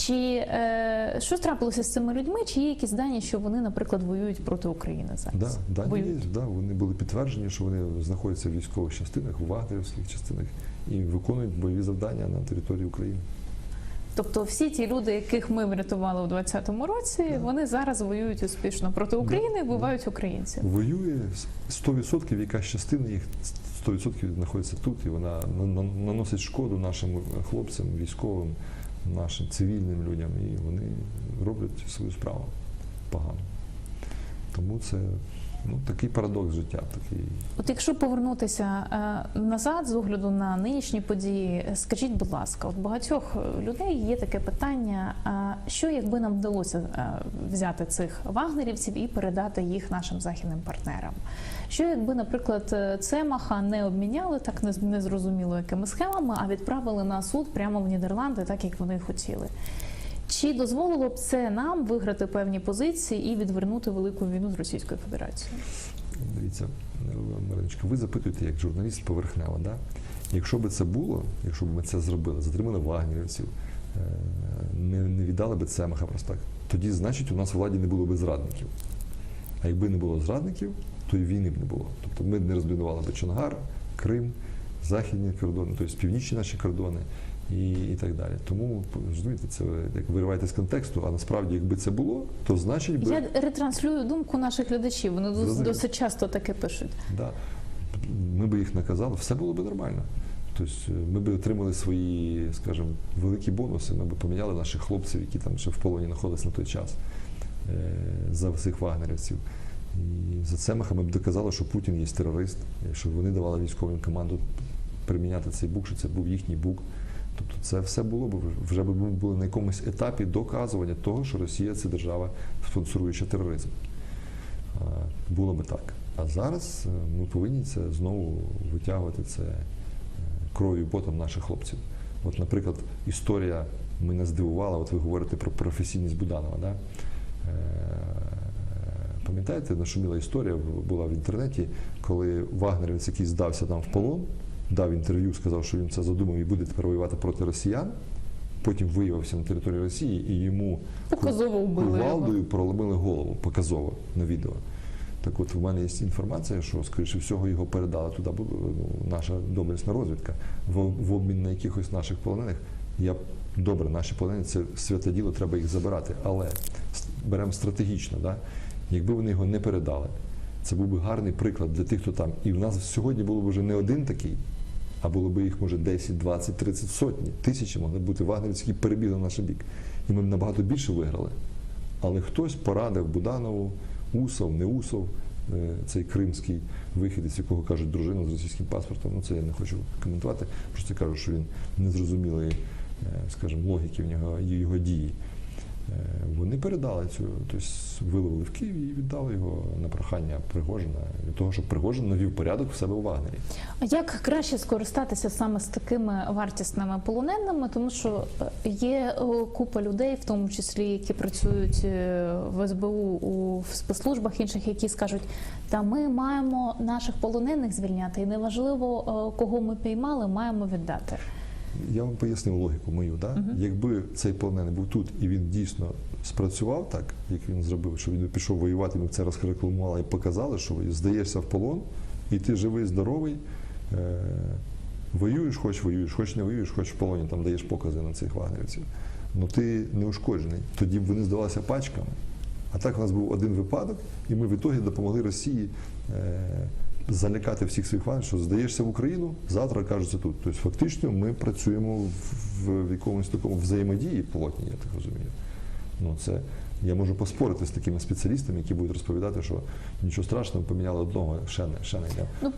Чи е, що трапилося з цими людьми? Чи є якісь дані, що вони, наприклад, воюють проти України зараз? Да, дані є, да, вони були підтверджені, що вони знаходяться в військових частинах, у вагнерівських частинах і виконують бойові завдання на території України. Тобто всі ті люди, яких ми врятували у 2020 році, Да. вони зараз воюють успішно проти України і вбивають українців. Воює 100% якась частина їх 100% знаходиться тут, і вона на- на- наносить шкоду нашим хлопцям, військовим, нашим цивільним людям, і вони роблять свою справу погано. Тому це ну, такий парадокс життя. Такий. От якщо повернутися е, назад з огляду на нинішні події, е, скажіть, будь ласка, от багатьох е, людей є таке питання: е, що якби нам вдалося е, взяти цих вагнерівців і передати їх нашим західним партнерам? Що якби, наприклад, е, Цемаха не обміняли так не- незрозуміло якими схемами, а відправили на суд прямо в Нідерланди, так як вони хотіли? Чи дозволило б це нам виграти певні позиції і відвернути велику війну з Російською Федерацією? Дивіться, Мариночка, ви запитуєте як журналіст поверхнево, да? Якщо би це було, якщо б ми це зробили, затримали вагнерівців, е, не, не віддали би просто так, тоді, значить, у нас в владі не було би зрадників. А якби не було зрадників, то і війни б не було. Тобто ми б не розбудували би Чонгар, Крим, західні кордони, тобто північні наші кордони і, і так далі. Тому розумієте, це як вириваєте з контексту, а насправді, якби це було, то значить би. Я ретранслюю думку наших глядачів. Вони Зрозуміло. досить часто таке пишуть. Да. Ми би їх наказали, все було б нормально. Тобто е, ми б отримали свої, скажімо, великі бонуси. Ми б поміняли наших хлопців, які там ще в полоні знаходились на той час е, за всіх вагнерівців. І за Цемаха ми б доказали, що Путін є терорист, що вони давали військовим команду приміняти цей бук, що це був їхній бук. Тобто це все було б вже б ми на якомусь етапі доказування того, що Росія це держава, спонсоруюча тероризм. Було би так. А зараз е, ми повинні це знову витягувати це е, кров'ю потом наших хлопців. От, наприклад, історія мене здивувала, от ви говорите про професійність Буданова. Да? Е, Пам'ятаєте, нашуміла історія була в інтернеті, коли вагнерівець, який здався там в полон, дав інтерв'ю, сказав, що він це задумав і буде тепер воювати проти росіян. Потім виявився на території Росії і йому кувалдою проломили голову показово на відео. Так от у мене є інформація, що, скоріше всього, його передала туди ну, наша доблесна розвідка в, в обмін на якихось наших полонених. Я добре, наші полонені це святе діло, треба їх забирати. Але беремо стратегічно, да? якби вони його не передали, це був би гарний приклад для тих, хто там. І в нас сьогодні було б вже не один такий, а було б їх, може, 10, 20, 30, сотні, тисячі могли бути вагнерівці, які перебігли на наш бік. І ми б набагато більше виграли. Але хтось порадив Буданову, Усов, не Усов, е, цей кримський вихідець, якого кажуть дружина з російським паспортом. Ну це я не хочу коментувати. Просто кажу, що він незрозумілої, е, скажімо, логіки в нього його дії. Е, Вони передали цю, тобто виловили в Києві і віддали його на прохання Пригожина для того, щоб Пригожин навів порядок в себе в Вагнері. Як краще скористатися саме з такими вартісними полоненими? Тому що е, є е, купа людей, в тому числі які працюють в СБУ у спецслужбах інших, які скажуть, та ми маємо наших полонених звільняти, і неважливо, кого ми піймали, маємо віддати. Я вам пояснив логіку мою. Да? Якби цей полонений був тут і він дійсно спрацював так, як він зробив, що він пішов воювати, ми це розрекламували і показали, що здаєшся в полон, і ти живий, здоровий, е- воюєш, хоч воюєш, хоч не воюєш, хоч в полоні там даєш покази на цих вагнерівців. Ну ти не ушкоджений. Тоді б вони здавалися пачками. А так у нас був один випадок, і ми в ітогі допомогли Росії е, залякати всіх своїх вагнерів, що здаєшся в Україну, завтра кажуться тут. Тобто фактично ми працюємо в, якомусь такому взаємодії плотній, я так розумію. Ну, це я можу поспорити з такими спеціалістами, які будуть розповідати, що нічого страшного, поміняли одного, ще не, ще не